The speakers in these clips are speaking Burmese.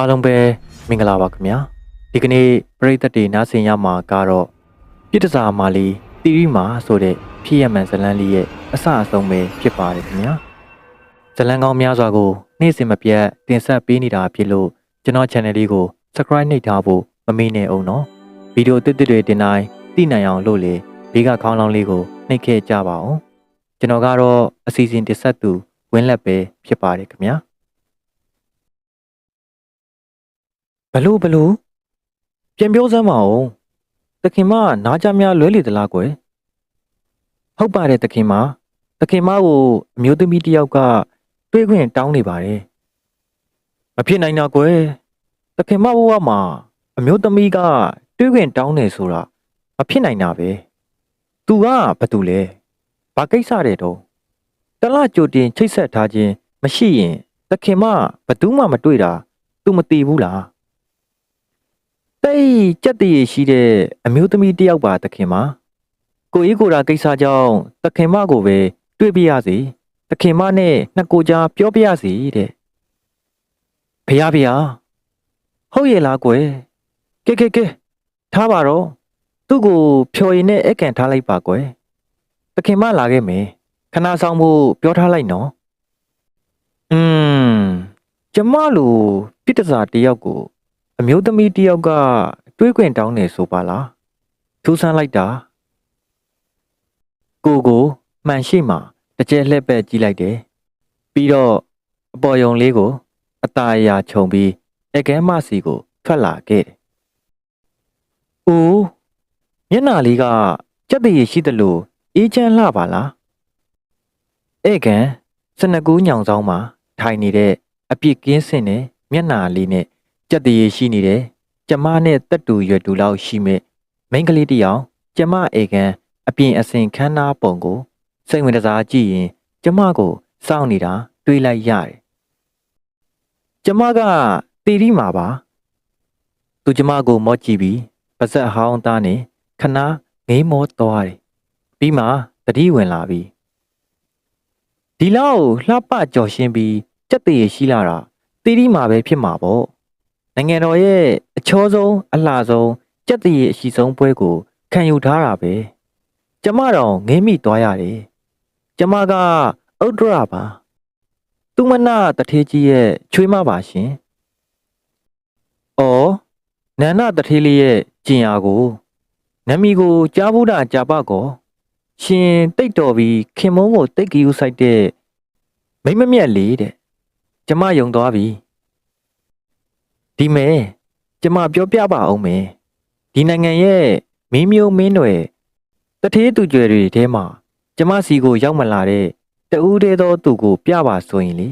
အားလုံးပဲမင်္ဂလာပါခင်ဗျာဒီကနေ့ပရိသတ်တွေနားဆင်ရမှာကတော့ပြစ်တစားမာလီတီရီမာဆိုတဲ့ဖြစ်ရမှန်ဇလန်းလေးရဲ့အစအဆုံးပဲဖြစ်ပါတယ်ခင်ဗျာဇလန်းကောင်းများစွာကိုနေ့စဉ်မပြတ်တင်ဆက်ပေးနေတာဖြစ်လို့ကျွန်တော် channel လေးကို subscribe နှိပ်ထားဖို့မမေ့နဲ့အောင်နော်ဗီဒီယိုအသစ်တွေတင်တိုင်းသိနိုင်အောင်လို့လေဘေးကခေါင်းလောင်းလေးကိုနှိပ်ခဲ့ကြပါအောင်ကျွန်တော်ကတော့အစီအစဉ်တင်ဆက်သူဝင်းလက်ပဲဖြစ်ပါတယ်ခင်ဗျာ ဘလို့ဘလို့ပြန်ပြောစမ်းမအောင်တခင်မနားကြများလွဲလေသလားကွယ်ဟုတ်ပါတယ်တခင်မတခင်မကိုအမျိုးသမီးတစ်ယောက်ကတွေးခွင့်တောင်းနေပါတယ်မဖြစ်နိုင်တာကွယ်တခင်မဘဝမှာအမျိုးသမီးကတွေးခွင့်တောင်းနေဆိုတာမဖြစ်နိုင်တာပဲသူကဘာတူလဲဘာကိစ္စတဲ့တော့တလားကြိုတင်ချိတ်ဆက်ထားခြင်းမရှိရင်တခင်မဘသူမှမတွေ့တာ तू မသိဘူးလား တိတ်ကြက်တည်ရှိတဲ့အမျိုးသမီးတစ်ယောက်ပါသခင်မကိုကြီးကိုယ်တာကိစ္စကြောင့်သခင်မကိုပဲတွေ့ပြရစီသခင်မနဲ့နှစ်ကိုကြားပြောပြရစီတဲ့ဖះဖះဟုတ်ရဲ့လားကွယ်ကဲကဲကဲထားပါတော့သူ့ကိုဖြော်ရည်နဲ့အကန်ထားလိုက်ပါကွယ်သခင်မလာခဲ့မယ်ခဏဆောင်ဖို့ပြောထားလိုက်နော်อืมကျမလိုပြစ်တစားတစ်ယောက်ကို အမျိုးသမီးတစ်ယောက်ကတွေးခွင့်တောင်းနေဆိုပါလားထူးဆန်းလိုက်တာကိုကိုမှန်ရှိမှတစ်ကျဲလှည့်ပဲ့ကြည့်လိုက်တယ်ပြီးတော့အပေါ်ယုံလေးကို အตาအရာခြုံပြီးအကဲမစီကိုထွက်လာခဲ့တယ်။အိုးမျက်နှာလေးကကြက်တရရှိသလိုအေးချမ်းလှပါလား။ဧကန်စနကူးညောင်ဆောင်မှာထိုင်နေတဲ့အပြစ်ကင်းစင်တဲ့မျက်နှာလေးနဲ့ ကြက်တရေရှိနေတယ်ကျမနဲ့တက်တူရွယ်တူလောက်ရှိမဲ့မိန်းကလေးတစ်ယောက်ကျမအေကန်အပြင်အစင်ခန်းနာပုံကိုစိတ်ဝင်စားကြည့်ရင် ကျမကိုစောင့်နေတာ တွေးလိုက်ရတယ်ကျမကတီရီမှာပါသူကျမကိုမော့ကြည့်ပြီးပါဇက်ဟောင်းသားနဲ့ခဏငေးမောသွားတယ်ပြီးမှတတိဝင်လာပြီဒီလောက်လှပကြော်ရှင်းပြီးကြက်တရေရှိလာတာတီရီမှာပဲဖြစ်မှာပေါ့ နိုင်ငံတော်ရဲ့အချောဆုံးအလှဆုံးကြက်တရေအရှိဆုံးပွဲကို ခံယူထားတာပဲကျမတော့ငင်းမိသွားရတယ်ကျမကဥဒ္ဒရာပါသူမနာတထေးကြီးရဲ့ချွေးမပါရှင်အော်နန္ဒတထေးလေးရဲ့ကျင်ရာကိုနမီကိုကြားဘူးတာကြာပကောရှင်တိတ်တော်ပြီးခင်မုန်းကိုတိတ်ကီယူဆိုင်တဲ့မိမ့်မမြက်လေးတဲ့ကျမယုံသွားပြီ ဒီမဲကျမပြောပြပါအောင်မယ်ဒီနိုင်ငံရဲ့မင်းမျိုးမင်းတွေတထေးသူကြွယ်တွေထဲမှာကျမစီကိုရောက်မလာတဲ့တဦးတည်းသောသူကိုပြပါဆိုရင်လေ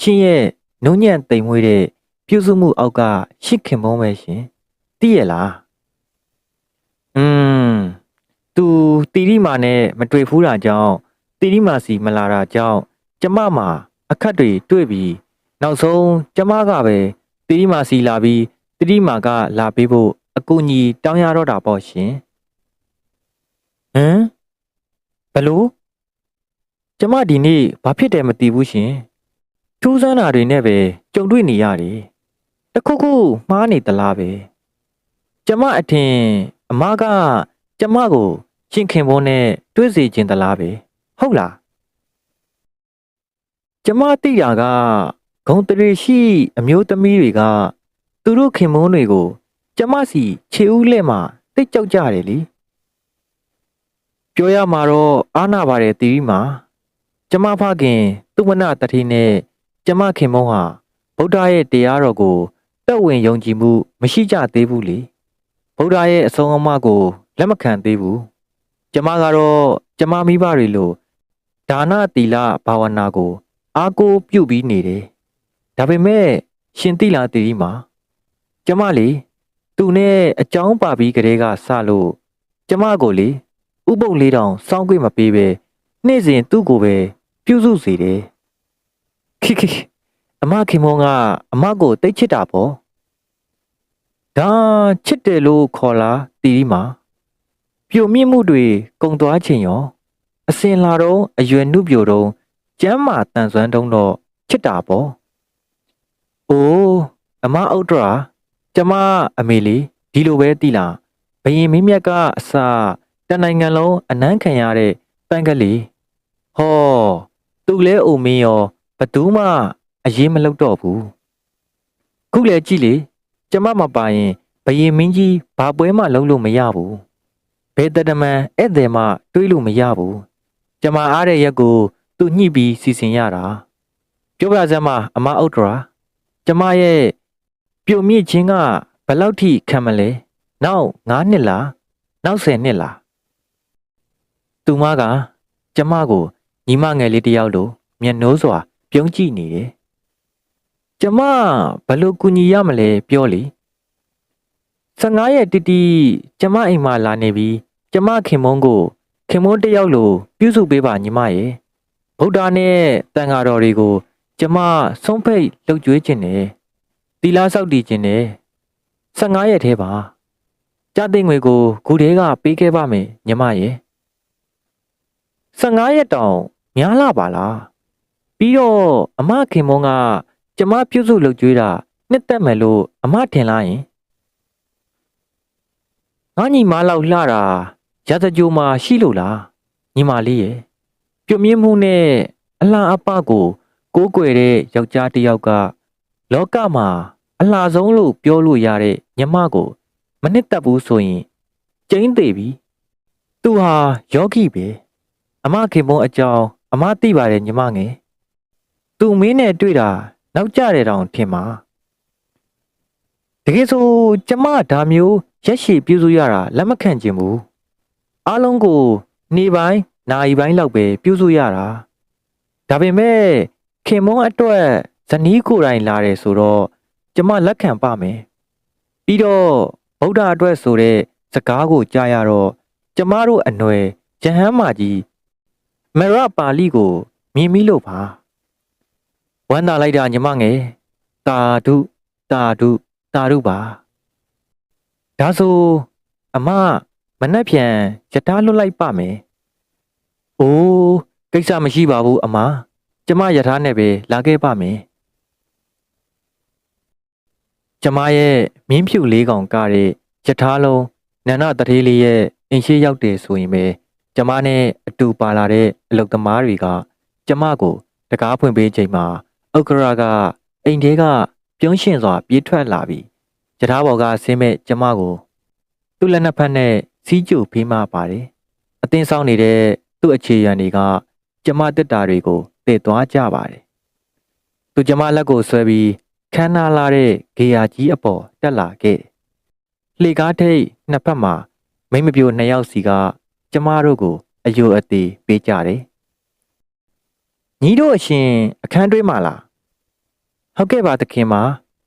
ရှင်ရဲ့နုံညံ့တိမ်မွေးတဲ့ပြုစုမှုအောက်ကရှစ်ခင်မုန်းပဲရှင်သိရလားอืมသူတီရီမာနဲ့မတွေ့ဖူးတာကြောင့်တီရီမာစီမလာတာကြောင့်ကျမမှာအခက်တွေတွေ့ပြီးနောက်ဆုံးကျမကပဲ တီရီမာစီလာပြီးတီရီမာကလာပေးဖို့အကူအညီတောင်းရတော့တာပေါ့ရှင်ဟမ်ဘလို့ကျမဒီနေ့ဘာဖြစ်တယ်မသိဘူးရှင်ထူးဆန်းတာတွေနဲ့ပဲကြုံတွေ့နေရတယ်တခုခုမှားနေသလားပဲကျမအထင်အမကကျမကိုရှင်ခင်ဖို့နဲ့တွေးစီခြင်းသလားပဲဟုတ်လားကျမသိတာက ဂုံတရေရှိအမျိုးသမီးတွေကသူတို့ခင်မုန်းတွေကို ကျမစီခြေဦးလက်မှာတိတ်ကြောက်ကြတယ်လေပြောရမှာတော့အားနာပါတယ်တီရီမှာကျမဖခင်သူမနာတတိနဲ့ကျမခင်မုန်းဟာဗုဒ္ဓရဲ့တရားတော်ကိုတက်ဝင်ယုံကြည်မှုမရှိကြသေးဘူးလေဗုဒ္ဓရဲ့အဆုံးအမကိုလက်မခံသေးဘူးကျမကတော့ကျမမိဘတွေလိုဒါနတီလဘာဝနာကို အားကိုးပြုပြီးနေတယ် ဒါပေမဲ့ရှင်တိလာတီကြီးမှာကျမလေသူနဲ့အကြောင်းပါပြီးကလေးကစလို့ကျမကိုလေဥပုပ်လေးတောင်စောင်းခွင့်မပေးပဲနေ့စဉ်သူ့ကိုပဲပြုစုစေတယ်ခိခိအမခင်မောင်ကအမကိုတိတ်ချစ်တာပေါ့ဒါချစ်တယ်လို့ခေါ်လားတီကြီးမှာပြုံမြင့်မှုတွေကုံသွားခြင်းရော အစင်လာတော့အရွယ်နှုပြိုတော့ကျမ်းမာတန်ဆွမ်းတုံးတော့ချစ်တာပေါ့။ အိုးအမအုတ်တရာကျမအမေလေးဒီလိုပဲတည်လားဘယင်မင်းမြတ်ကအစာတနိုင်ငံလုံးအနမ်းခံရတဲ့ပန်းကလေးဟောသူလဲအိုမင်းရောဘသူမှအရေးမလုပ်တော့ဘူးခုလဲကြည့်လေကျမမပါရင်ဘယင်မင်းကြီးဘာပွဲမှလုံးလို့မရဘူးဘယ်တတမန်ဧည့်သည်မှတွေးလို့မရဘူးကျမအားတဲ့ရက်ကို သူညှိပြီးစီစဉ်ရတာပြောပြစမ်းမအမအုတ်တရာ ကျမရဲ့ပြုံမြင့်ခြင်းကဘယ်လောက်ထိခံမလဲနောက်9နှစ်လားနောက်10နှစ်လားသူမက ကျမကိုညီမငယ်လေးတစ်ယောက်လိုမျက်နှိုးစွာ ပြုံးကြည့်နေတယ်ကျမဘယ်လိုကူညီရမလဲပြောလေ15ရက်တိတိကျမအိမ်မှာလာနေပြီးကျမခင်မုန်းကို ခင်မုန်းတစ်ယောက်လိုပြုစုပေးပါညီမရဲ့ဗုဒ္ဓနဲ့တန်ဃာတော်တွေကို ကျမဆုံးဖိတ်လှုပ်ကြွေးခြင်းနဲ့တီလာဆောက်တည်ခြင်းနဲ့15ရက်ထဲပါကြတဲ့ငွေကိုခုတည်းကပေးခဲ့ပါမယ်ညီမရဲ့15ရက်တောင်များလာပါလားပြီးတော့အမခင်မုန်းကကျမပြုစုလှုပ်ကြွေးတာနှစ်သက်မယ်လို့အမထင်လားယင်ငါညီမလောက်လှတာရသကြိုမှာရှိလို့လားညီမလေးရဲ့ပြုံမြင့်မှုနဲ့အလှအပကို ကိုးကွယ်တဲ့ယောက်ျားတစ်ယောက်က လောကမှာ အလှဆုံးလို့ပြောလို့ရတဲ့ညီမကို မနစ်သက်ဘူးဆိုရင်ကျင်းသေးပြီသူဟာယောဂီပဲအမခင်မုန်းအကြောင်းအမသိပါတယ်ညီမငယ်သူမင်းနဲ့တွေ့တာနောက်ကြတယ်တောင်ထင်ပါတကယ်ဆိုကျမဒါမျိုးရက်ရှည်ပြုစုရတာလက်မခံချင်ဘူးအားလုံးကို နေပိုင်းနာရီပိုင်းလောက်ပဲပြုစုရတာဒါပေမဲ့ ခင်မုန်းအတွက်ဇနီးကိုယ်တိုင်လာတယ်ဆိုတော့ကျမလက်ခံပါမယ်ပြီးတော့ဗုဒ္ဓအတွက်ဆိုတဲ့စကားကိုကြားရတော့ကျမတို့အနွယ်ယဟန်မာကြီးမရပါဠိကိုမြင်မိလို့ပါဝမ်းသာလိုက်တာညီမငယ်တာဓုတာဓုတာဓုပါဒါဆိုအမမနှက်ပြန်ယထာလွတ်လိုက်ပါမယ်။အိုးကိစ္စမရှိပါဘူးအမ။ ကျမယထာနဲ့ပဲလာခဲ့ပါမယ်။ကျမရဲ့မင်းဖြူလေးကောင်ကားတဲ့ယထာလုံးနန္ဒတထေးလေးရဲ့အင်ရှိရောက်တယ်ဆိုရင်ပဲကျမနဲ့အတူပါလာတဲ့အလုတ်သမားတွေက ကျမကို တကားဖွင့်ပေးချိန်မှာဥက္ကရာကအိမ်ထဲကပြုံးရှင်စွာပြေးထွက်လာပြီးယထာဘော်ကဆင်းမဲ့ကျမကိုသူ့လက်နှစ်ဖက်နဲ့စီးကျူဖေးမပါတယ်အသင်းဆောင်နေတဲ့သူ့အခြေရန်တွေက ကျမတက်တာတွေကို တည်သွားကြပါတယ်သူကျမလက်ကိုဆွဲပြီးခမ်းနားလာတဲ့ဂေယာကြီးအပေါ်တက်လာခဲ့တယ်လှေကားထိတ်နှစ်ဖက်မှာမိမပြိုနှစ်ယောက်စီက ကျမတို့ကို အယိုအသေးပေးကြတယ်ညီတို့အရှင်အခန်းတွင်းမှာလားဟုတ်ကဲ့ပါသခင်ပါ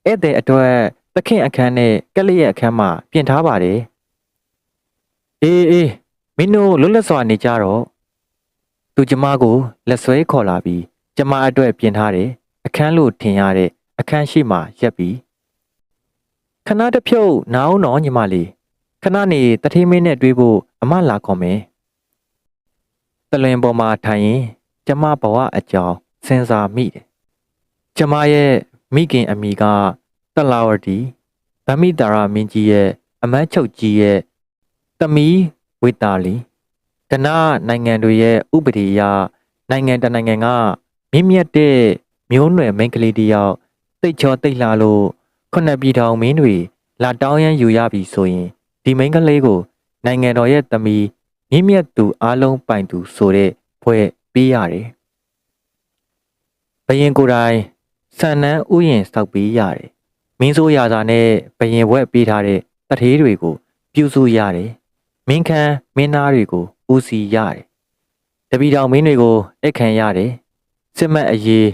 ဧည့်သည်အတွက်သခင်အခန်းနဲ့ကက်လျက်အခန်းမှာပြင်ထားပါတယ်အေးအေးမင်းတို့လွတ်လပ်စွာနေကြတော့ သူကျမကိုလက်ဆွဲခေါ်လာပြီးကျမအတွက်ပြင်ထားတယ်အခန်းလို့ထင်ရတဲ့အခန်းရှိမှရက်ပြီးခဏတစ်ဖြုတ်နားအောင်တော့ညီမလေးခဏနေတထေးမင်းနဲ့တွေ့ဖို့အမလာခေါ်မယ်တလွင်ပေါ်မှာထိုင်ရင် ကျမဘဝအကြောင်းစဉ်းစားမိတယ်ကျမရဲ့မိခင်အမိကတလာဝတီဗမိတာရမင်းကြီးရဲ့အမတ်ချုပ်ကြီးရဲ့သမီးဝေတာလီ ကနနိုင်ငံတွေရဲ့ဥပဒေအရနိုင်ငံတနိုင်ငံကမြင့်မြတ်တဲ့မျိုးနွယ်မိန်းကလေးတယောက်တိတ်ချောတိတ်လာလို့ခုနှစ်ပြည်ထောင်မင်းတွေလာတောင်းရန်ယူရပြီဆိုရင်ဒီမိန်းကလေးကို နိုင်ငံတော်ရဲ့သမီးမြင့်မြတ်သူအားလုံးပိုင်သူဆိုတဲ့ဖွဲ့ပေးရတယ်ဘယင်ကိုယ်တိုင်ဆန်နန်းဥယျာဉ်စောက်ပေးရတယ်မင်းဆိုးရာသာနဲ့ဘယင်ဘွက်ပေးထားတဲ့တထေးတွေကို ပြုစုရတယ်မင်းခမ်းမင်းသားတွေကို ဦးစီးရတယ်။တပီတောင်မင်းတွေကိုအိတ်ခံရတယ်။စစ်မက်အရေး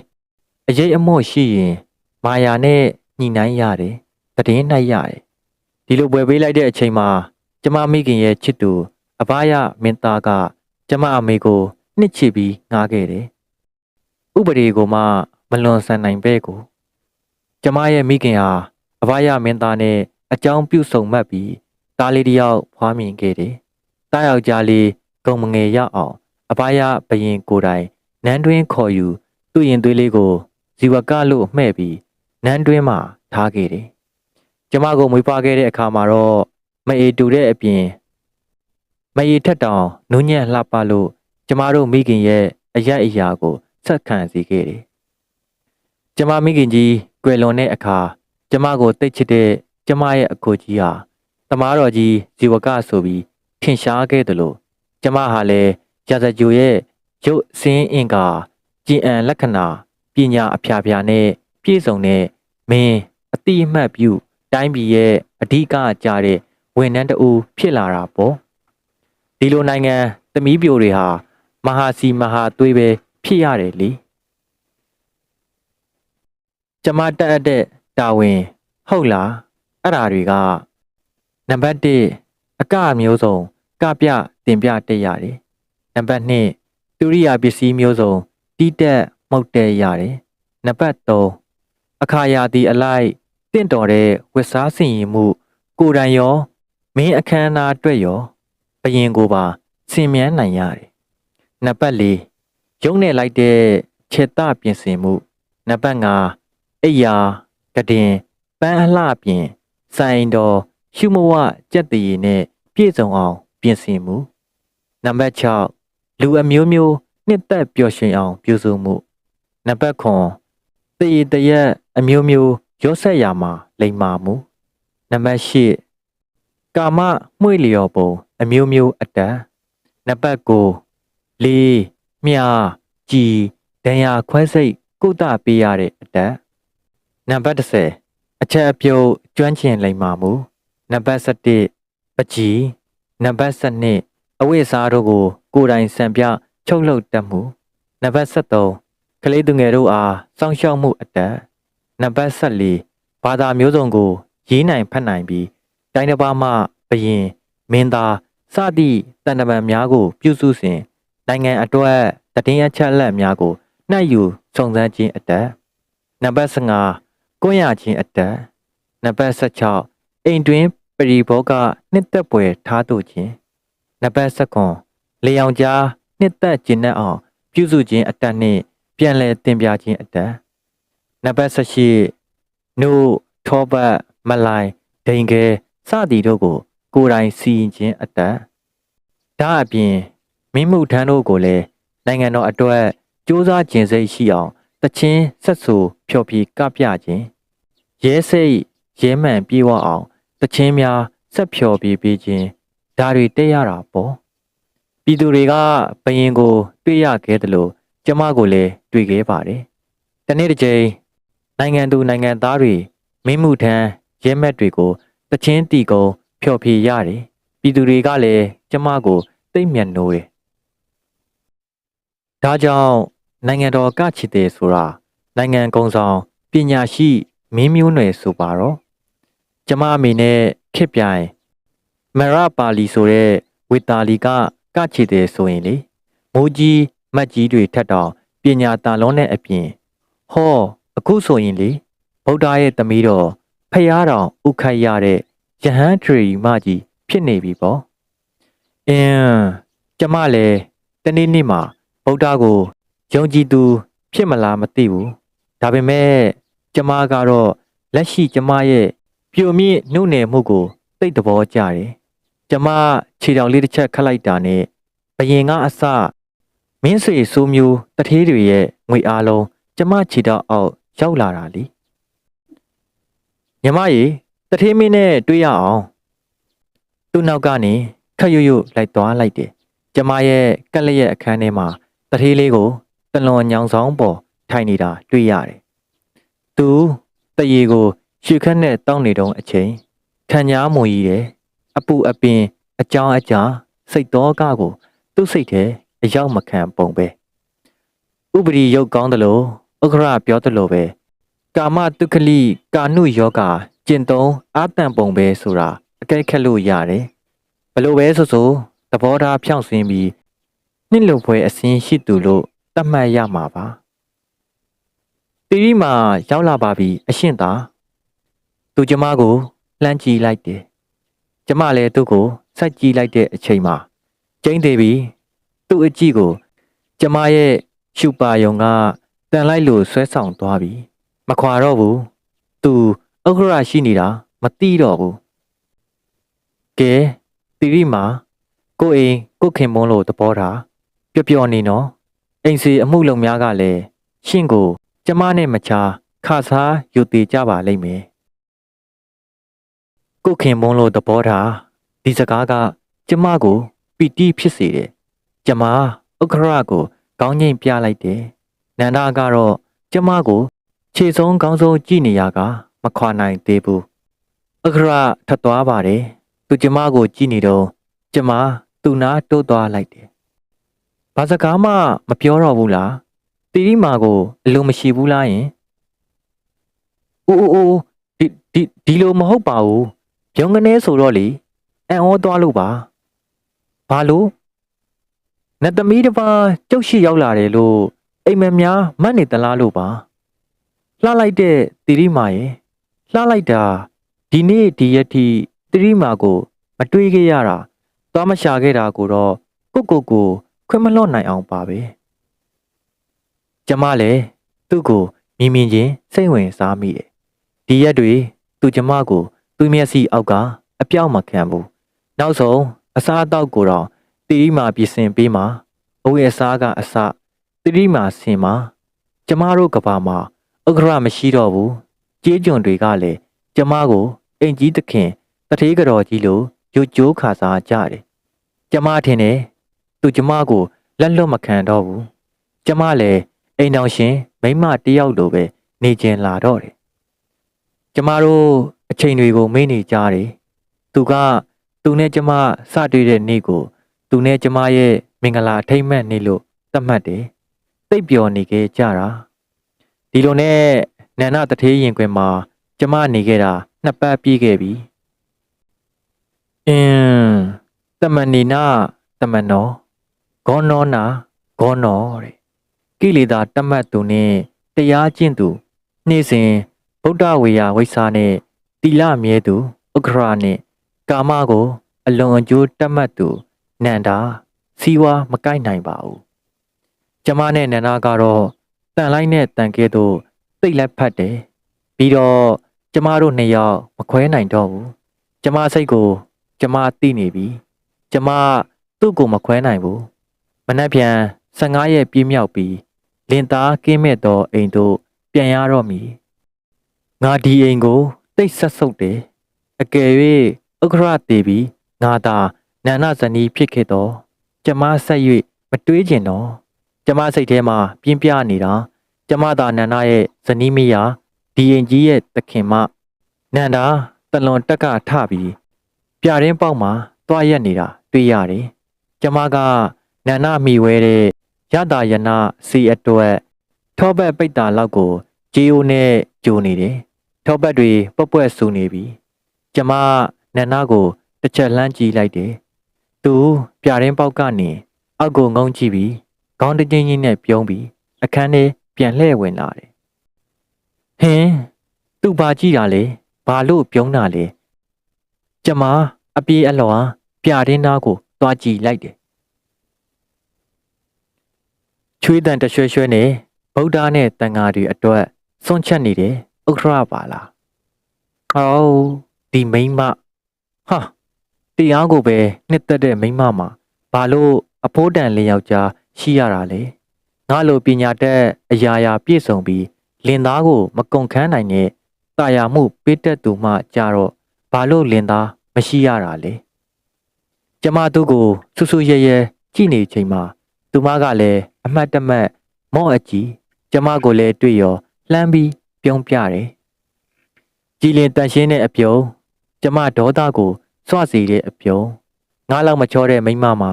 အရေးအမော့ရှိရင်မာယာနဲ့ညှိနှိုင်းရတယ်။တည်င်းနှိုက်ရတယ်။ဒီလိုပွဲပေးလိုက်တဲ့အချိန်မှာကျမမိခင်ရဲ့ချစ်သူအဘရမင်းသားကကျမအမေကိုနှစ်ချပြီးငားခဲ့တယ်။ဥပဒေကိုမှမလွန်ဆန်နိုင်ပဲကိုကျမရဲ့မိခင်ဟာအဘရမင်းသားနဲ့အကြောင်းပြုစုံမှတ်ပြီးတားလေးတယောက်ဖွားမြင်ခဲ့တယ်။တားယောက်ျားလေး ကုံမငယ်ရအောင်အဘယဘရင်ကိုယ်တိုင်နန်းတွင်းခေါ်ယူသူ့ရင်သွေးလေးကိုဇီဝကလို့မှဲ့ပြီးနန်းတွင်းမှာထားခဲ့တယ်။ကျမကိုမွေးဖွားခဲ့တဲ့အခါမှာတော့မအေတူတဲ့အပြင်မအေထက်တောင်နုညံ့လှပလို့ကျမတို့မိခင်ရဲ့အရက်အရာကိုဆက်ခံစေခဲ့တယ်။ကျမမိခင်ကြီးကွယ်လွန်တဲ့အခါကျမကိုတိတ်ချစ်တဲ့ကျမရဲ့အကိုကြီးဟာတမားတော်ကြီးဇီဝကဆိုပြီးထင်ရှားခဲ့တယ်လို့ ကျမဟာလည်းရာဇဂျူရဲ့ရုပ်စင်းအင်္ကာကြည်အံလက္ခဏာပညာအဖျားဖျားနဲ့ပြည့်စုံတဲ့မင်းအတိအမှတ်ပြု တိုင်းပြည်ရဲ့အဓိကကြားတဲ့ဝန်ထမ်းတအူဖြစ်လာတာပေါ့ဒီလိုနိုင်ငံသမီးပြိုတွေဟာမဟာစီမဟာသွေးပဲဖြစ်ရတယ်လေကျမတက်အပ်တဲ့တာဝန် ဟုတ်လားအဲ့ဓာတွေကနံပါတ်1အကအမျိုးစုံ ကပြတင်ပြတက်ရတယ်နံပါတ်2တူရိယာပစ္စည်းမျိုးစုံတီးတက်မှုတ်တက်ရတယ်နံပါတ်3အခါရာသီအလိုက်တင့်တော်တဲ့ဝတ်စားဆင်ရင်မှု ကိုယ်တိုင်ရောမင်းအခမ်းအနားအတွက်ရောဘယင်ကိုပါဆင်မြန်းနိုင်ရတယ်နံပါတ်4ရုံးနဲ့လိုက်တဲ့ခြေတပြင်ဆင်မှုနံပါတ်5အိယာကတင်ပန်းအလှပြင်စိုင်တော်ရှုမဝကြက်တည်နဲ့ပြည့်စုံအောင် ပြင်ဆင်မှုနံပါတ်6လူအမျိုးမျိုးနှစ်သက်ပျော်ရွှင်အောင် ပြုစုမှုနံပါတ်9တည်တရက်အမျိုးမျိုးရောဆက်ရမှာလိမ္မာမှုနံပါတ်8ကာမမှွေလျော်ပုံ အမျိုးမျိုးအတန်နံပါတ်9လေးမြားကြည်ဒဏ်ရာခွဲစိတ်ကုသပေးရတဲ့အတန်နံပါတ်10အချက်အပြုတ်ကျွမ်းကျင်လိမ္မာမှုနံပါတ်17ပကြီး နံပါတ်12အဝိစားတို့ကို ကိုယ်တိုင်စံပြချုပ်လုပ်တတ်မှုနံပါတ်73ကလေးသူငယ်တို့အားစောင့်ရှောက်မှုအတတ်နံပါတ်14ဘာသာမျိုးစုံကို ရေးနိုင်ဖတ်နိုင်ပြီးတိုင်းတစ်ပါးမှဘရင်မင်းသားစသည့်တန်တမန်များကို ပြုစုစဉ်နိုင်ငံအတွက်တည်င်းအချက်လက်များကိုနှိုက်ယူစုံစမ်းခြင်းအတတ်နံပါတ်15ကွန်းရခြင်းအတတ်နံပါတ်16အိမ်တွင် ပရိဘောကနှစ်သက်ပွဲထားတို့ခြင်းနံပါတ်19လေယောင်ကြားနှစ်သက်ခြင်းနဲ့အောင် ပြုစုခြင်းအတတ်နှင့် ပြန်လည်တင်ပြခြင်းအတတ်နံပါတ်18နုထောပတ်မလိုင်းဒိန်ကဲစသည်တို့ကို ကိုယ်တိုင်စီရင်ခြင်းအတတ်ဒါအပြင်မိမှုထမ်းတို့ကိုလည်းနိုင်ငံတော်အတွက်စ조사ခြင်းစိတ်ရှိအောင်တချင်းဆက်ဆူဖျော်ဖြေကပြခြင်းရဲစိတ်ရဲမှန်ပြေဝအောင် တချင်းများဆက်ဖျော်ပြပေးခြင်းဒါတွေတက်ရတာပေါ့ပြည်သူတွေကဘယင်ကိုတွေ့ရခဲ့တယ်လို့ကျမကိုလည်းတွေ့ခဲ့ပါတယ်တနေ့တစ်ချိန်နိုင်ငံသူနိုင်ငံသားတွေမင်းမှုထမ်းရဲမက်တွေကိုတချင်းတီကုံဖျော်ဖြေရတယ်ပြည်သူတွေကလည်းကျမကိုသိမ့်မြတ်နိုးတယ်ဒါကြောင့်နိုင်ငံတော်ကချစ်တယ်ဆိုတာနိုင်ငံကုံဆောင်ပညာရှိမင်းမျိုးနွယ်ဆိုပါတော့ ကျမအမေနဲ့ခစ်ပြိုင်မရပါလီဆိုတဲ့ဝေတာလီကကချစ်တယ်ဆိုရင်လေမိုးကြီးမတ်ကြီးတွေထက်တောင်ပညာတန်လုံးတဲ့အပြင်ဟောအခုဆိုရင်လေဗုဒ္ဓရဲ့သမီးတော်ဖျားတော်ဥခိုက်ရတဲ့ယဟန်ထရီမကြီးဖြစ်နေပြီပေါ့အင်းကျမလည်းတနေ့နေ့မှာဗုဒ္ဓကိုယုံကြည်သူဖြစ်မလားမသိဘူးဒါပေမဲ့ကျမကတော့လက်ရှိကျမရဲ့ ပြိုမြင့်နှုတ်နယ်မှုကိုသိတဲ့ဘောကြတယ်ကျမခြေတော်လေးတစ်ချက်ခတ်လိုက်တာနဲ့ဘယင်ကအစမင်းဆွေစိုးမျိုးတထေးတွေရဲ့ငွေအားလုံးကျမခြေတော်အောက်ရောက်လာတာလीညီမရေတထေးမင်းနဲ့တွေ့ရအောင်သူ့နောက်ကနေခက်ရွရွလိုက်သွားလိုက်တယ်ကျမရဲ့ကက်လက်ရဲ့အခန်းထဲမှာတထေးလေးကိုတလွန်ညောင်ဆောင်ပေါ်ထိုင်နေတာတွေ့ရတယ်သူတရေကို ရှေခက်နဲ့တောင်းနေတုံးအချိန်ခံညာမွန်ကြီးတယ်အပူအပင်အကြောင်းအကြာစိတ်တော်ကကိုသူ့စိတ်ထဲအရောက်မခံပုံပဲဥပရိရုပ်ကောင်းတယ်လို့ဥက္ခရပြောတယ်လို့ပဲကာမတုခလိကာနုယောဂကျင့်သုံးအာတန်ပုံပဲဆိုတာအကဲခက်လို့ရတယ်ဘလို့ပဲဆိုဆိုသဘောထားဖြောင့်စင်းပြီးနှစ်လုံဖွဲအစင်းရှိသူလို့သတ်မှတ်ရမှာပါတီရီမှာရောက်လာပါပြီအရှင့်သာ သူကျမကိုလှမ်းကြည့်လိုက်တယ်ကျမလည်းသူ့ကိုစိုက်ကြည့်လိုက်တဲ့အချိန်မှာကျင်းသေးပြီသူ့အကြည့်ကို ကျမရဲ့ရှုပါယုံကတန်လိုက်လို့ဆွဲဆောင်သွားပြီမခွာတော့ဘူးသူဥက္ခရာရှိနေတာမသိတော့ဘူးကဲတီရီမာကိုအိမ်ကိုခင်မွန်းလို့သဘောထားပျော်ပျော်နေနော်အိမ်စီအမှုလုံများကလည်းရှင့်ကို ကျမနဲ့မချာခါစားယူတည်ကြပါလိမ့်မယ် ကိုခင်မွန်းလို့သဘောထားဒီစကားက ကျမကိုပီတိဖြစ်စေတယ်ကျမဥက္ခရာကိုကောင်းငိမ့်ပြလိုက်တယ်နန္ဒာကတော့ကျမကိုခြေဆုံးကောင်းဆုံးကြည့်နေရကမခွာနိုင်သေးဘူးအခရထပ်သွားပါတယ်သူကျမကိုကြည့်နေတော့ကျမသူ့နာတိုးသွားလိုက်တယ်ဘာစကားမှမပြောတော့ဘူးလားတီရီမာကိုအလိုမရှိဘူးလားယင်အိုးအိုးအိုးဒီဒီဒီလိုမဟုတ်ပါဘူး ပြုံးကနေဆိုတော့လေအံ့ဩသွားလို့ပါဘာလို့နတ်သမီးတစ်ပါးကျုပ်ရှိရောက်လာတယ်လို့အိမ်မက်များမှတ်နေသလားလို့ပါလှလိုက်တဲ့တီရီမာရဲ့လှလိုက်တာဒီနေ့ဒီရက်ထိတီရီမာကိုမတွေးခဲ့ရတာသွားမရှာခဲ့တာကိုတော့ကိုကိုကိုခွင့်မလွတ်နိုင်အောင်ပါပဲကျမလည်းသူ့ကိုမြင်မြင်ချင်းစိတ်ဝင်စားမိတယ်ဒီရက်တွေသူကျမကို သူ့မျက်စိအောက်ကအပြောက်မခံဘူးနောက်ဆုံးအစားအသောက်ကိုတော့တီရီမာပြင်ဆင်ပေးမှာအဝတ်အစားကအစတီရီမာဆင်မှာကျမတို့ကဘာမှာဥက္ခရမရှိတော့ဘူးကြေးကျွန်တွေကလည်းကျမကိုအိမ်ကြီးသခင်တထေးကတော်ကြီးလိုရုပ်ကြိုးခါစားကြတယ်ကျမထင်တယ်သူကျမကိုလက်လွတ်မခံတော့ဘူးကျမလည်းအိမ်တော်ရှင်မိမတယောက်လိုပဲနေကျင်လာတော့တယ်ကျမတို့အ ချိန်တွေကိုမေ့နေကြတယ်သူကသူနဲ့ကျမစတွေ့တဲ့နေ့ကို သူနဲ့ကျမရဲ့မင်္ဂလာအထိမ်းအမှတ်နေ့လို့သတ်မှတ်တယ်သိပ်ပျော်နေခဲ့ကြတာဒီလိုနဲ့နန္ဒတထေးရင်ခွင်မှာ ကျမနေခဲ့တာနှစ်ပတ်ပြည့်ခဲ့ပြီအင်းတမဏိနာတမနောဂောနောနာဂောနောတဲ့ကိလေသာတတ်မှတ်သူနဲ့တရားကျင့်သူ နေ့စဉ်ဗုဒ္ဓဝေယဝိဆာနဲ့ တိလမြဲသူဥက္ခရာနဲ့ကာမကို အလွန်အကျိုးတတ်မှတ်သူနန္ဒာစီဝါမကိုက်နိုင်ပါဘူးကျမနဲ့နန္ဒာကတော့တန်လိုက်နဲ့တန်ကဲသို့သိလက်ဖတ်တယ်ပြီးတော့ကျမတို့နှစ်ယောက်မခွဲနိုင်တော့ဘူးကျမစိတ်ကို ကျမသိနေပြီကျမသူ့ကိုမခွဲနိုင်ဘူးမနှက်ပြန်15ရက်ပြည့်မြောက်ပြီးလင်သားကင်းမဲ့သောအိမ်သို့ပြန်ရတော့မည်ငါဒီအိမ်ကို တိတ်ဆက်ဆုပ်တယ်အကယ်၍ဥက္ခရတေပြီးငါသာနာနာဇနီးဖြစ်ခဲ့တော့ကျမဆက်၍မတွေးကျင်တော့ကျမစိတ်ထဲမှာပြင်းပြနေတာကျမသာနန္ဒရဲ့ဇနီးမယားဒီရင်ကြီးရဲ့သခင်မနန္ဒာတလွန်တက်ကထပြီးပြရင်းပေါက်မှာတွားရက်နေတာတွေ့ရတယ်ကျမကနန္ဒမိဝဲတဲ့ရတာယနာစီအတွက်ထောဘက်ပိတ်တာလောက်ကိုဂျီယိုနဲ့ဂျိုနေတယ် ထောဘက်တွေပွက်ပွက်ဆူနေပြီကျမနန္ဒကိုတစ်ချက်လှမ်းကြည့်လိုက်တယ်သူပြရင်းပေါက်ကနေအောက်ကိုငုံကြည့်ပြီးခေါင်းတကြီးကြီးနဲ့ပြုံးပြီးအခန်းထဲပြန်လှည့်ဝင်လာတယ်ဟင်းသူဘာကြည့်တာလဲဘာလို့ပြုံးတာလဲကျမအပြေးအလွာပြတင်းသားကိုသွားကြည့်လိုက်တယ်ချွေးတန်တရွှဲရွှဲနဲ့ဗုဒ္ဓနဲ့တန်ဃာတွေအတွက်စွန့်ချက်နေတယ် ဥက္ခရပါလားဟောဒီမိမဟာတရားကိုပဲနှစ်သက်တဲ့မိမမှာဘာလို့အဖိုးတန်လေးယောက်ျားရှိရတာလဲငါလိုပညာတတ်အရာရာပြည့်စုံပြီးလင်သားကိုမကုန်ခန်းနိုင်တဲ့တာယာမှုပေးတတ်သူမှကြတော့ဘာလို့လင်သားမရှိရတာလဲကျမသူ့ကိုဆူဆူရဲရဲကြည့်နေချိန်မှာသူမကလည်းအမှတ်တမဲ့မော့အကြီးကျမကိုလည်းတွေ့ရောလှမ်းပြီး ပြုံးပြတယ်ကြည်လင်တန်ရှင်းတဲ့အပြုံးကျမဒေါသကိုစွစီတဲ့အပြုံးငါးလောက်မချောတဲ့မိမမှာ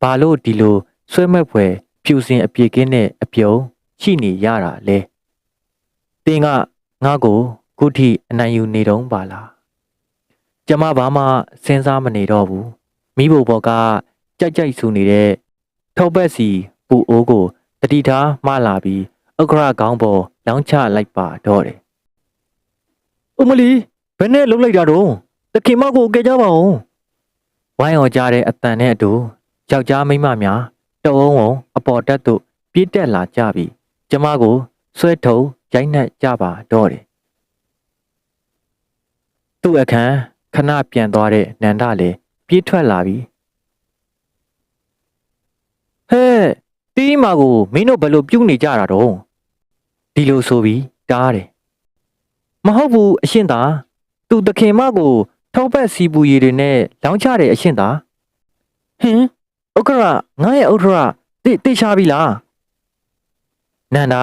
ဘာလို့ဒီလိုဆွဲမဲ့ဖွယ်ဖြူစင်အပြေကင်းတဲ့အပြုံးရှိနေရတာလဲတင်းကငါ့ကိုခုထိအနိုင်ယူနေတော့ပါလားကျမဘာမှစဉ်းစားမနေတော့ဘူးမိဖို့ဘော်ကကြိုက်ကြိုက်ဆူနေတဲ့ထောက်ပက်စီပူအိုးကိုတတိထားမှလာပြီးဥက္ခရကောင်းပေါ် လောင်းချလိုက်ပါတော့တယ်။ဦးမလီဘယ်နဲ့လုံးလိုက်တာတော့တခင်မကိုကြဲကြပါဦး။ဝိုင်းအောင်ကြားတဲ့အတန်နဲ့အတူယောက်ျားမိန်းမများတအုံးဝုံအပေါ်တက်သို့ပြည့်တက်လာကြပြီးကျမကိုဆွဲထုံရိုက်နှက်ကြပါတော့တယ်သူ့အခန်းခဏပြန်သွားတဲ့နန္ဒလည်းပြေးထွက်လာပြီဟဲ့တီးမာကိုမင်းတို့ဘယ်လိုပြုတ်နေကြတာတော့ ဒီလိုဆိုပြီးတားတယ်မဟုတ်ဘူးအရှင်သာသူတခင်မကိုထောက်ပတ်စီပူရည်တွေနဲ့လောင်းချတယ်အရှင်သာဟင်ဥက္ခရငါရဲ့ဥက္ခရတိတိချပြီလားနန္ဒာ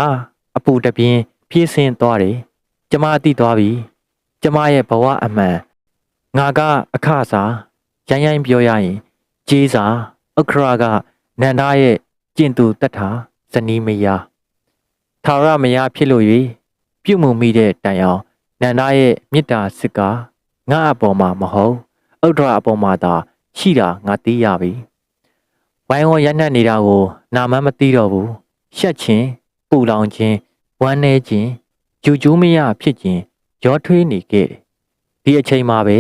အပူတပြင်းပြေးဆင်းသွားတယ်ကျမသိသွားပြီကျမရဲ့ဘဝအမှန်ငါကအခါစားရိုင်းရိုင်းပြောရရင်ဂျေးစာဥက္ခရကနန္ဒာရဲ့ကျင့်သူတတ်တာဇနီးမယား ထာဝရမယားဖြစ်လို့၍ပြုမှုမိတဲ့တိုင်အောင်နန္ဒာရဲ့မေတ္တာစစ်ကားငါအပေါ်မှာမဟုတ်ဥဒ္ဒရာအပေါ်မှာသာရှိတာငါသိရပြီဝိုင်းဝန်းရနှံ့နေတာကို နာမမသိတော့ဘူးရှက်ချင်းပူလောင်ခြင်းဝမ်းနည်းခြင်းဂျူဂျူးမရဖြစ်ခြင်းရောထွေးနေခဲ့တယ်ဒီအချိန်မှာပဲ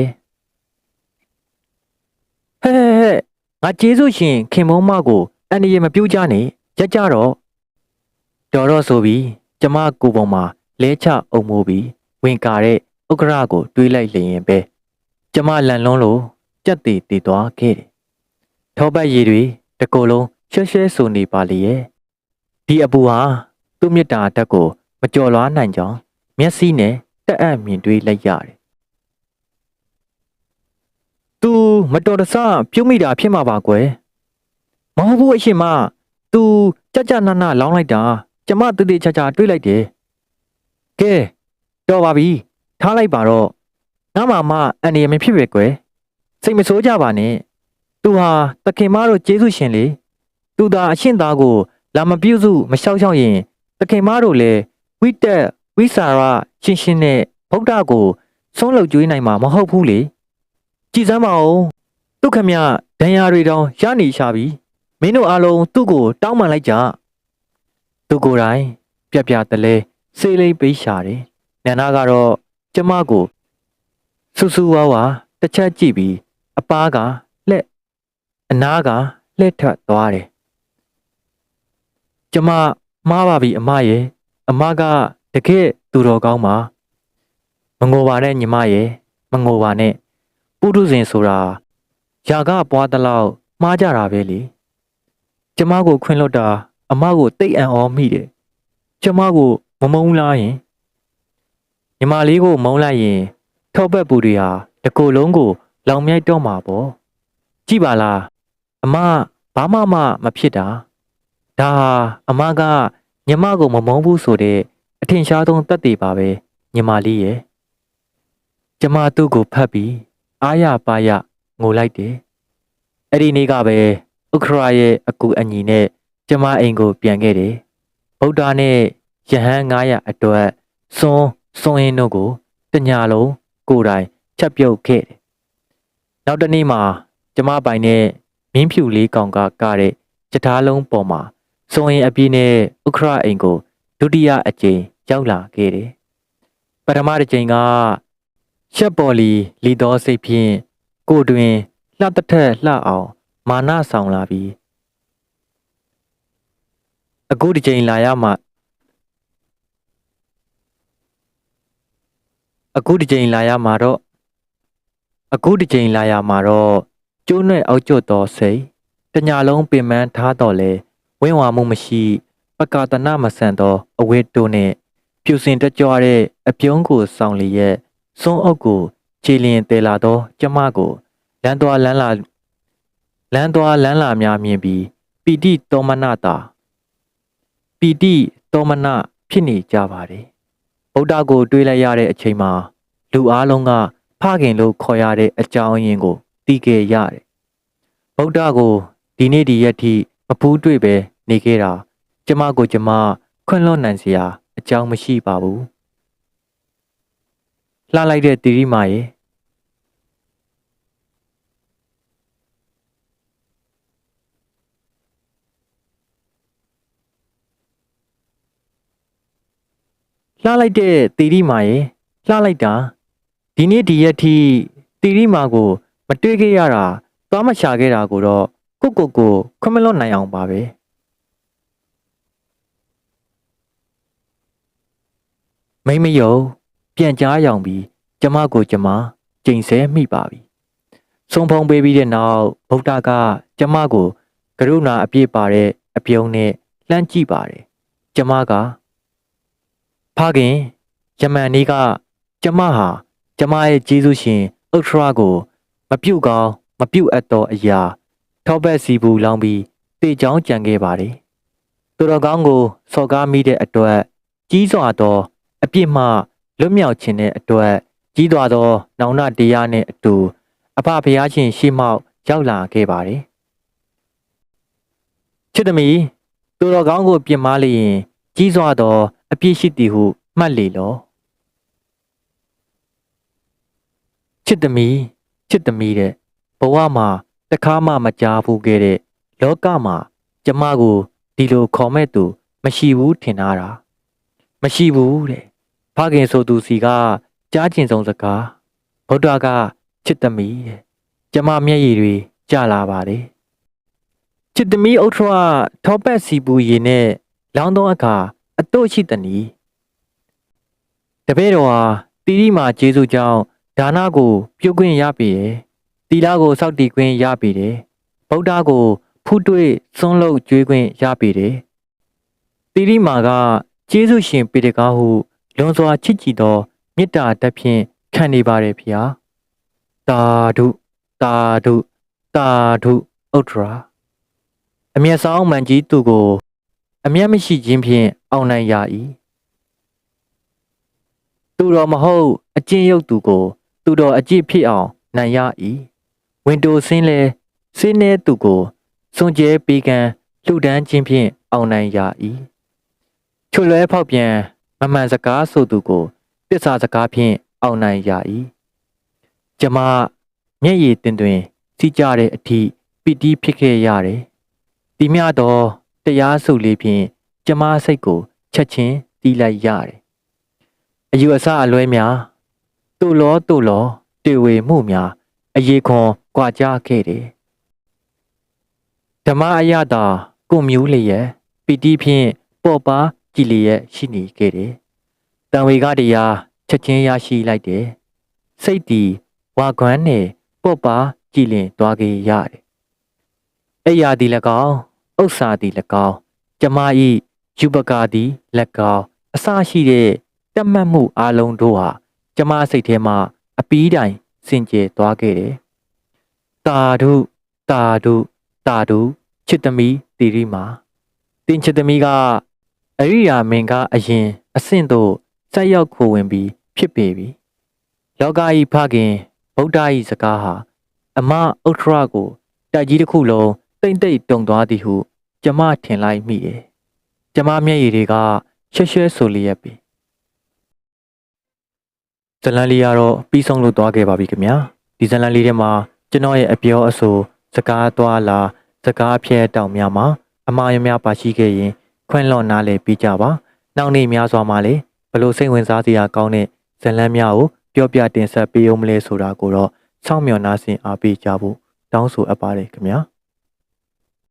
ဟဲ့ဟဲ့ဟဲ့ငါကျေးဇူးရှင်ခင်မုံမကိုအန်ဒီရမပြူးကြနဲ့ကြကြတော့ တော်တော့ဆိုပြီးကျမကိုယ်ပေါ်မှာလဲချအုံမိုးပြီးဝင်ကာတဲ့ဥက္ကရာကို တွေးလိုက်လျင်ပဲကျမလန်လွန်းလို့ကြက်တီတည်သွားခဲ့တယ်ထောပတ်ရည်တွေတကိုယ်လုံးရွှဲရွှဲဆိုနေပါလေရဲ့ဒီအပူဟာသူ့မြတ်တာတက်ကို မကြော်လွားနိုင်ကြောင်းမျက်စိနဲ့တက်အပ်မြင်တွေ့လိုက်ရတယ်။ "तू မတော်တဆပြုတ်မိတာဖြစ်မှာပါကွယ်။မဟုတ်ဘူးအရှင်မ။ तू ကြကြနနလောင်းလိုက်တာ ကျမတည်တည်ချာချာတွေးလိုက်တယ်။ကဲတော်ပါပြီ။ထားလိုက်ပါတော့။ငါမှမအန်ရမဖြစ်ပဲကွယ်။စိတ်မဆိုးကြပါနဲ့။ तू ဟာတခင်မတို့ကျေးဇူးရှင်လေ။ तू သာအရှင်သားကိုလာမပြုစုမလျှောက်လျှောက်ရင်တခင်မတို့လည်းဝိတက်ဝိစာရရှင်းရှင်းနဲ့ဗုဒ္ဓကိုဆုံးလုပ်ကျွေးနိုင်မှာမဟုတ်ဘူးလေကြည်စမ်းပါဦးဒုက္ခမြဒဏ်ရာတွေတောင်ရနေရှာပြီမင်းတို့အားလုံးသူ့ကိုတောင်းပန်လိုက်ကြ သူကိုယ်တိုင်ပြပြတလဲစေးလေးပေးရှာတယ်နန္ဒကတော့ကျမကိုစူးစူးဝါးဝါတစ်ချက်ကြည့်ပြီးအပားကလှက်အနားကလှက်ထွက်သွားတယ်ကျမမှားပါပြီအမရဲ့အမကတကယ်သူတော်ကောင်းပါမငိုပါနဲ့ညီမရဲ့မငိုပါနဲ့ပုထုဇဉ်ဆိုတာຢာကပွားတလောက်မှားကြတာပဲလေကျမကိုခွင့်လွတ်တာ အမကိုတိတ်အံ့ဩမိတယ်ကျမကိုမမုန်းလားရင်ညီမလေးကိုမုန်းလိုက်ရင်ထောက်ပက်ပူတွေဟာတကိုယ်လုံးကို လောင်မြိုက်တော့မှာပေါ့ကြည့်ပါလားအမဘာမှမမဖြစ်တာဒါဟာအမကညီမကိုမမုန်းဘူးဆိုတဲ့အထင်ရှားဆုံးတက်တည်ပါပဲညီမလေးရဲ့ကျမသူ့ကိုဖတ်ပြီးအားရပါရငိုလိုက်တယ်အဲ့ဒီနေ့ကပဲဥခရာရဲ့အကူအညီနဲ့ ကျမအိမ်ကိုပြန်ခဲ့တယ်ဗုဒ္ဓနဲ့ယဟန်900အတွက်စွန်းစွန်းရင်တို့ကိုတညာလုံးကိုယ်တိုင်ချက်ပြုတ်ခဲ့တယ်နောက်တနေ့မှာကျမပိုင်နဲ့မင်းဖြူလေးကောင်ကကတဲ့ကြထားလုံးပေါ်မှာစွန်းရင်အပြည့်နဲ့ဥခရာအိမ်ကိုဒုတိယအကြိမ်ရောက်လာခဲ့တယ်ပထမတစ်ကြိမ်ကရှက်ပေါ်လီလီတော်စိတ်ဖြင့်ကိုတွင်လှတထက်လှအောင်မာနဆောင်လာပြီး အခုဒီချိန်လာရမှအခုဒီချိန်လာရမှာတော့အခုဒီချိန်လာရမှာတော့ကျိုးနဲ့အောက်ကျွတ်တော်စိတ်တညာလုံးပင်ပန်းထားတော့လေဝင်းဝါမှုမရှိ ပကာတနာမဆန်သောအဝိတုနှင့်ဖြူစင်တကြွတဲ့အပြုံးကိုဆောင်လျက်စွန်းအုပ်ကိုခြေလျင်တဲလာသောကျမကိုလမ်းသွားလမ်းလာလမ်းသွားလမ်းလာများမြင်ပြီးပီတိတောမနတာ ပီတိတောမနဖြစ်နေကြပါတယ်ဗုဒ္ဓကိုတွေးလိုက်ရတဲ့အချိန်မှာလူအားလုံးကဖခင်လို့ခေါ်ရတဲ့အကြောင်းအရင်းကိုသိခဲ့ရတယ်ဗုဒ္ဓကိုဒီနေ့ဒီရက်ထိမဖူးတွေ့ပဲနေခဲ့တာကျမကိုကျမခွင့်လွှတ်နိုင်စရာအကြောင်းမရှိပါဘူးလှလိုက်တဲ့တီရီမာရဲ့ လှလိုက်တဲ့တီရီမာရဲ့လှလိုက်တာဒီနေ့ဒီရက်ထိတီရီမာကို မတွေ့ခဲ့ရတာသွားမချခဲ့တာကိုတော့ကိုကိုကိုခွင့်မလွတ်နိုင်အောင်ပါပဲမိမယုံပြန်ကြားရောင်ပြီးကျမကိုကျမကျိန်ဆဲမိပါပြီဆုံးဖုံးပေးပြီးတဲ့နောက်ဗုဒ္ဓကကျမကိုကရုဏာအပြည့်ပါတဲ့အပြုံးနဲ့လှမ်းကြည့်ပါတယ်ကျမက ဖခင်ယမန်နီးကကျမဟာကျမရဲ့ဂျေဇုရှင်ဥထရာကိုမပြုတ်ကောင်းမပြုတ်အပ်သောအရာ ထောပတ်စီဘူးလောင်းပြီးတေချောင်းကြံခဲ့ပါတယ်သူတော်ကောင်းကိုစော်ကားမိတဲ့အတွက်ကြီးစွာသောအပြစ်မှလွတ်မြောက်ခြင်းတဲ့အတွက်ကြီးစွာသော နောင်နာတရားနဲ့အတူအဖဖရားရှင်ရှေ့မှောက်ရောက်လာခဲ့ပါတယ်ချစ်သမီးသူတော်ကောင်းကိုပြင်မာလျင်ကြီးစွာသော အပြစ်ရှိသည်ဟုမှတ်လေလောချစ်သမီးချစ်သမီးတဲ့ဘဝမှာတခါမှမကြားဘူးခဲ့တဲ့လောကမှာကျမကိုဒီလိုခေါ်မဲ့သူ မရှိဘူးထင်တာတာမရှိဘူးတဲ့ဖခင်ဆိုသူစီကကြားကျင်ဆုံးစကားဗုဒ္ဓကချစ်သမီးတဲ့ကျမမျက်ရည်တွေကျလာပါတယ်ချစ်သမီးအုတ်ထွားထောပတ်စီပူရည်နဲ့လောင်းသောအခါ အတော့ရှိတနီးတပည့်တော်ဟာတီရီမာဂျေစုကြောင့်ဒါနကိုပြုတ်ခွင့်ရပြီတယ်တီလာကိုစောက်တီခွင့်ရပြီတယ်ဗုဒ္ဓကိုဖူးတွေ့စွန်းလို့ကျွေးခွင့်ရပြီတယ်တီရီမာကဂျေစုရှင်ပေတကားဟုလွန်စွာချစ်ကြည်သောမေတ္တာတက်ဖြင့်ခံနေပါတယ်ဖေဟာတာဓုတာဓုတာဓုဥဒ္ဒရာအမျက်ဆောင်မှန်ကြီးသူကို အမျက်မရှိခြင်းဖြင့်အောင်နိုင်ရ၏သူတော်မဟုတ်အကျင့်ရုပ်သူကို သူတော်အကြည့်ဖြစ်အောင်နိုင်ရ၏ဝင်တိုဆင်းလဲဆင်းနေသူကိုစွန်ကျဲပေးကမ်းလှူဒန်းခြင်းဖြင့်အောင်နိုင်ရ၏ချွတ်လွဲဖောက်ပြန်မမှန်စကားဆိုသူကိုတစ္ဆာစကားဖြင့်အောင်နိုင်ရ၏ကျမမျက်ရည်တင်တွင်စီကြတဲ့အထိပီတိဖြစ်ခဲ့ရတယ်ဒီမြတော့ တရားစုလေးဖြင့်ကျမစိတ်ကိုချက်ချင်းတီးလိုက်ရတယ်အယူအဆအလွဲများတူလောတူလောတေဝေမှုများအရေးခွန်ကြွာကြခဲ့တယ်ဓမ္မအယတာကိုမျိုးလျက်ပီတိဖြင့်ပေါ်ပါကြည်လျက်ရှိနေခဲ့တယ်တံဝေကတရားချက်ချင်းရရှိလိုက်တယ်စိတ်တီဝါကွမ်းနဲ့ပေါ့ပါကြည်လင်သွားခဲ့ရတယ်အဲ့ရာဒီ၎င်း ဥစ္စာဒီ၎င်းကျမဤယူပကာဒီ၎င်းအစရှိတဲ့တက်မှတ်မှုအလုံးတို့ဟာကျမစိတ်ထဲမှာအပီးတိုင်စင်ကြယ်သွားခဲ့တယ်တာဓုတာဓုတာဓုချစ်သမီးတီရီမာတင်ချစ်သမီးကအရိယာမင်ကအရင်အဆင့်တို့ဆက်ရောက်ခိုဝင်ပြီးဖြစ်ပေပြီလောကဤဖခင်ဗုဒ္ဓဤစကားဟာအမဥထရကိုတိုက်ကြီးတစ်ခုလုံး တိမ့်တိတ်တုံသွားသည်ဟုကျမထင်လိုက်မိတယ်ကျမမျက်ရည်တွေကရွှဲရွှဲဆိုလျက်ပြီဇလန်လေးကတော့ပြီးဆုံးလို့သွားခဲ့ပါပြီခင်ဗျာဒီဇလန်လေးထဲမှာကျွန်တော်ရဲ့အပြောအဆိုစကားသွားလာစကားဖြဲတောင်များမှာအမှားရများပါရှိခဲ့ရင်ခွင့်လွန်နားလေပြီးကြပါနောက်နေ့များစွာမှာလေဘလို့စိတ်ဝင်စားစရာကောင်းတဲ့ဇလန်းများကိုပြောပြတင်ဆက်ပေးအောင်မလဲဆိုတာကိုတော့စောင့်မျှော်နားဆင်အားပေးကြဖို့တောင်းဆိုအပ်ပါတယ်ခင်ဗျာ